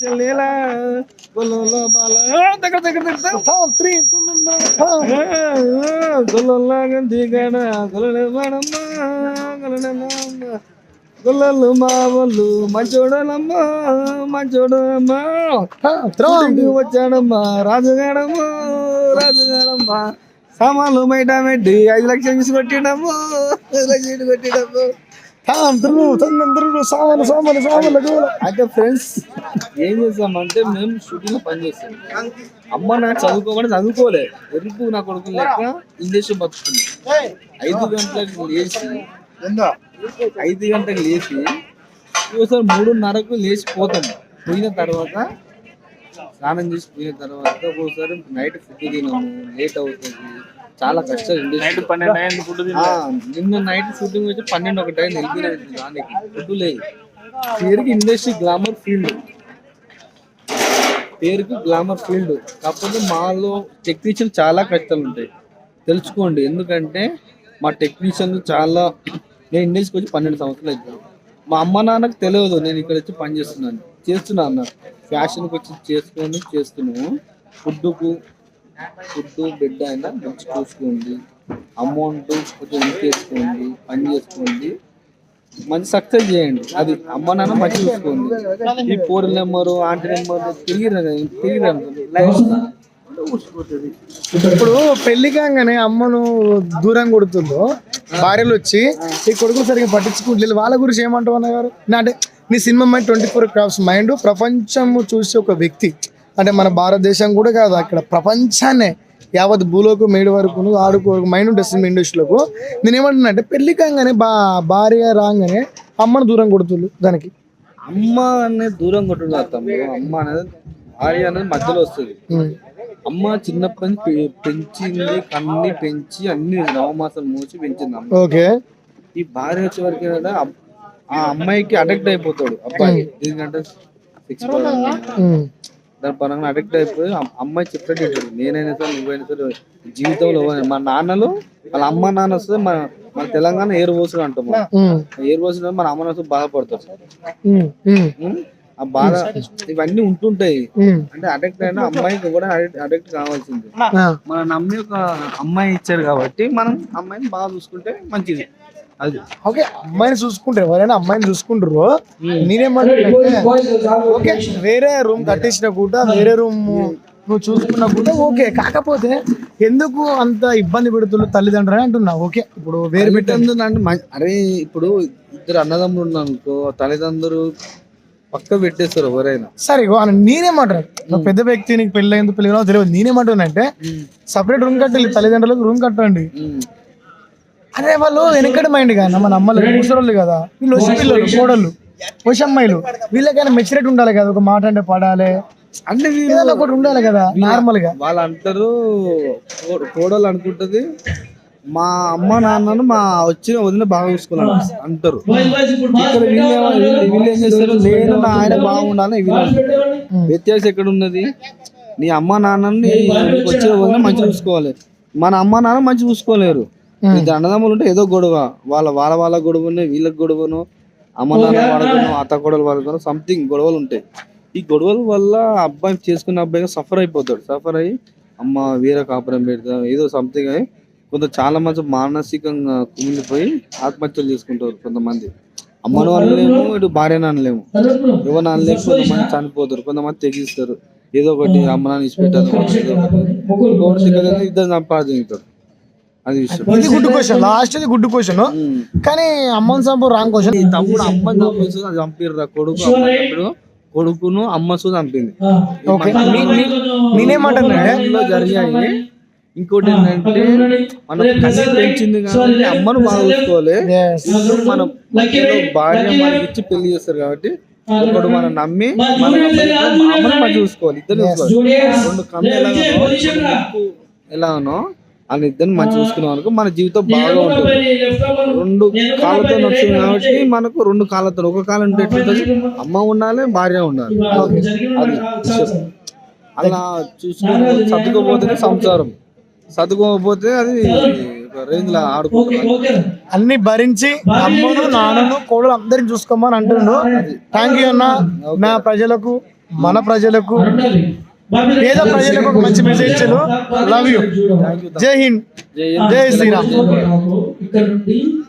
చెల్లెలా గొల్లలో బాల. దగ్గర దగ్గర దగ్గర త్రీ గొల్లలాగా దిగడ గొల్లల వాడమ్మ గొల్లలమ్మ గొల్లలు మా వాళ్ళు మంచోడమ్మ వచ్చాడమ్మా రాజుగాడమ్మ రాజుగాడమ్మ. సామాన్లు బయట పెట్టి ఐదు లక్షలు తీసి కొట్టిడమ్మ ఐదు లక్షలు కొట్టిడమ్మ అయితే ఫ్రెండ్స్ ఏం చేస్తామంటే మేము షూటింగ్లో పని చేస్తాం. అమ్మ నా చదువుకోమని చదువుకోలే. ఎరుపు నా కొడుకు లెక్క ఇంగ్లీష్ బతుకుతుంది. ఐదు గంటలకు లేచి ఐదు గంటలకు లేచి ఒకసారి మూడున్నరకు లేచి పోతాం. పోయిన తర్వాత స్నానం చేసి పోయిన తర్వాత ఒక్కోసారి నైట్ ఫుడ్ తినము లేట్ అవుతుంది. చాలా కష్టం పన్నెండు ఫుడ్ నిన్న నైట్ షూటింగ్ వచ్చి పన్నెండు ఒకటి అయింది వెళ్ళిపోయినది దానికి. ఫుడ్ లేదు. పేరుకి ఇండస్ట్రీ గ్లామర్ ఫీల్డ్. పేరుకి గ్లామర్ ఫీల్డ్. కాకపోతే మాలో టెక్నీషియన్ చాలా కష్టాలు ఉంటాయి. తెలుసుకోండి. ఎందుకంటే మా టెక్నీషియన్ చాలా నేను ఇండస్ట్రీకి వచ్చి పన్నెండు సంవత్సరాలు అవుతుంది మా అమ్మ నాన్నకు తెలియదు నేను ఇక్కడ వచ్చి పని చేస్తున్నాను. చేస్తున్నా అన్నారు ఫ్యాషన్కి వచ్చి చేసుకొని చేస్తున్నాము. ఫుడ్కు ఫుడ్ బిడ్డ అయినా మంచి చూసుకోండి. అమౌంట్ కొంచెం చేసుకోండి పని చేసుకోండి. మంచి సక్సెస్ చేయండి. అది అమ్మ నాన్న మంచి చూసుకోండి. ఈ పోరు నెంబరు ఆంటీ నెంబరు తిరిగి ఇప్పుడు పెళ్ళి కాగానే అమ్మను దూరం కొడుతుందో భార్యలు వచ్చి ఈ కొడుకులు సరిగ్గా పట్టించుకుంటలేదు. వాళ్ళ గురించి ఏమంటావు అన్న గారు నా అంటే నీ cinema mind twenty four crafts mind ప్రపంచం చూసే ఒక వ్యక్తి. అంటే మన భారతదేశం కూడా కాదు అక్కడ ప్రపంచాన్నే యావత్ భూలోకు మేడి వరకు ఆడుకో మైండ్ ఉంటుంది సినిమా ఇండస్ట్రీలకు. నేను ఏమంటున్నా అంటే పెళ్ళి కాగానే బా భార్య రాగానే అమ్మను దూరం కొడుతుండ్రు దానికి. అమ్మ అనేది దూరం తమ్ముడు. అమ్మ అనేది భార్య అనేది మధ్యలో వస్తుంది. అమ్మ చిన్నప్పటి నుంచి పెంచింది కన్ని పెంచి అన్ని నవమాసాలు మూసి పెంచింది అమ్మ. ఓకే. ఈ భార్య వచ్చే వరకు ఏంటంటే ఆ అమ్మాయికి అడిక్ట్ అయిపోతాడు. అబ్బాయి ఎందుకంటే సెక్స్. దాని పరంగా అడిక్ట్ అయిపోయి అమ్- అమ్మాయి వింటాడు. నేనైనా సరే నువ్వైనా సరే జీవితంలో మా నాన్నలు వాళ్ళ అమ్మ నాన్న వస్తే మన మన తెలంగాణ ఏరు పోసులు అంటాం. ఏరు పోసులు మన అమ్మ నాన్న బాధపడతారు? ఆ బాధ ఇవన్నీ ఉంటుంటాయి. ఉమ్. అంటే అడిక్ట్ అయినా అమ్మాయికి కూడా అడిక్ట్ కావాల్సింది. మన నమ్మి ఒక అమ్మాయి ఇచ్చారు కాబట్టి మనం అమ్మాయిని బాగా చూసుకుంటే మంచిది. అది. ఓకే అమ్మాయిని చూసుకుంటారు. ఎవరైనా అమ్మాయిని చూసుకుంటారు నేనేమంటే ఓకే వేరే రూమ్ కట్టించిన కూడా వేరే రూమ్ నువ్వు చూసుకున్నా కూడా ఓకే. కాకపోతే ఎందుకు అంత ఇబ్బంది పెడుతున్నారు తల్లిదండ్రులు అంటున్నా. ఓకే ఇప్పుడు వేరే మ- అరే ఇప్పుడు ఇద్దరు అన్నదమ్ములు ఉన్నారు అనుకో తల్లిదండ్రులు పక్క పెట్టేస్తారు ఎవరైనా. సరే ఇగో అని నేనేమంటాను నువ్వు పెద్ద వ్యక్తి నీకు పెళ్ళి అయింది కాదో తెలియదు నేనేమంటున్నా అంటే సపరేట్ రూమ్ కట్టాలి తల్లిదండ్రులకు రూమ్ కట్టండి. అరే వాళ్ళు వెనకటి మైండ్ కదా మన అమ్మలు ముసరోళ్ళు కదా. వీళ్ళు వచ్చి పిల్లలు కోడళ్ళు వచ్చి అమ్మాయిలు. వీళ్ళకైనా మెచ్యూరిటీ ఉండాలి కదా. ఒక మాట అంటే పడాలి. అంటే వీళ్ళు ఒకటి ఉండాలి కదా నార్మల్గా. వాళ్ళు అంటారు కోడలు అనుకుంటది. మా అమ్మ నాన్నను మా వచ్చిన వదిన బాగా చూసుకోవాలి అంటారు. ఇక్కడ వీళ్ళు ఏమో- వీళ్ళు వీళ్ళు ఏం చేస్తారు? నేను నా ఆయన బాగుండాలని వీళ్ళు అంటారు. వ్యత్యాసం ఎక్కడ ఉన్నది నీ అమ్మ నాన్నని నీకు వచ్చే వదిన మంచి చూసుకోవాలి. మన అమ్మ నాన్న మంచి చూసుకోలేరు. ఇద్దరు అన్నదమ్ములు ఉంటే ఏదో గొడవ. వాళ్ళ వాళ్ళ వాళ్ళ గొడవను వీళ్ళకి గొడవను అమ్మ నాన్న వాడుకోను అత్త కొడలు వాడుకోను సంథింగ్ గొడవలు ఉంటాయి. ఈ గొడవల వల్ల అబ్బాయి చేసుకున్న అబ్బాయి సఫర్ అయిపోతాడు. సఫర్ అయ్యి అమ్మ వేరే కాపురం పెడతా ఏదో సంథింగ్ అయ్యి కొంత చాలా మంది మానసికంగా కుమిలిపోయి ఆత్మహత్యలు చేసుకుంటారు కొంతమంది. అమ్మను అనలేము ఇటు భార్యను అనలేము. ఎవరు అనలేము కొంతమంది చనిపోతారు కొంతమంది తెగిస్తారు. ఏదో ఒకటి అమ్మ నాన్న ఇచ్చిపెట్టారు ఏదో ఒకటి. ఇంకొకటి తిక్కదని ఇద్దరు సంపాదించారు అది విషయం. ఇది గుడ్ క్వశ్చన్ లాస్ట్ ఇది గుడ్ క్వశ్చన్. కానీ అమ్మన్ సంపు రాంగ్ క్వశ్చన్ తమ్ముడు అమ్మ చంపేసి చంపిర్రు కొడుకు కొడుకును అమ్మ సు చంపింది. నేనేమంటానంటే జరిగాయి. ఇంకోటి ఏంటంటే మన కసి పెంచింది కాబట్టి అమ్మను బాగా చూసుకోవాలి మనం భార్య మనకి ఇచ్చి పెళ్ళి చేస్తారు కాబట్టి ఒకడు మనం నమ్మి మన అమ్మను చూసుకోవాలి. ఇద్దరు చూసుకోవాలి. రెండు కమ్మి ముక్కు ఎలాగనో వాళ్ళ ఇద్దరిని మంచి చూసుకున్నాం అనుకో మన జీవితం బాగా ఉంటుంది. రెండు కాళ్ళతో నడుస్తుంది కాబట్టి మనకు రెండు కాళ్ళతో ఒక కాలం ఉంటే అమ్మ ఉండాలి భార్య ఉండాలి. అది. అలా చూసుకుని సర్దుకోపోతేనే సంసారం. సర్దుకోకపోతే అది రేంజ్ లా ఆడుకుంటున్నారు అన్ని భరించి అమ్మను నాన్నను కోడలు అందరిని చూసుకోమని అంటుండు. థ్యాంక్ యూ అన్న. నా ప్రజలకు మన ప్రజలకు పేద ప్రజలకు ఒక మంచి మెసేజ్ ఇచ్చాను లవ్ యూ జై హింద్. జై జై శ్రీరామ్. ఇక్కడ నుండి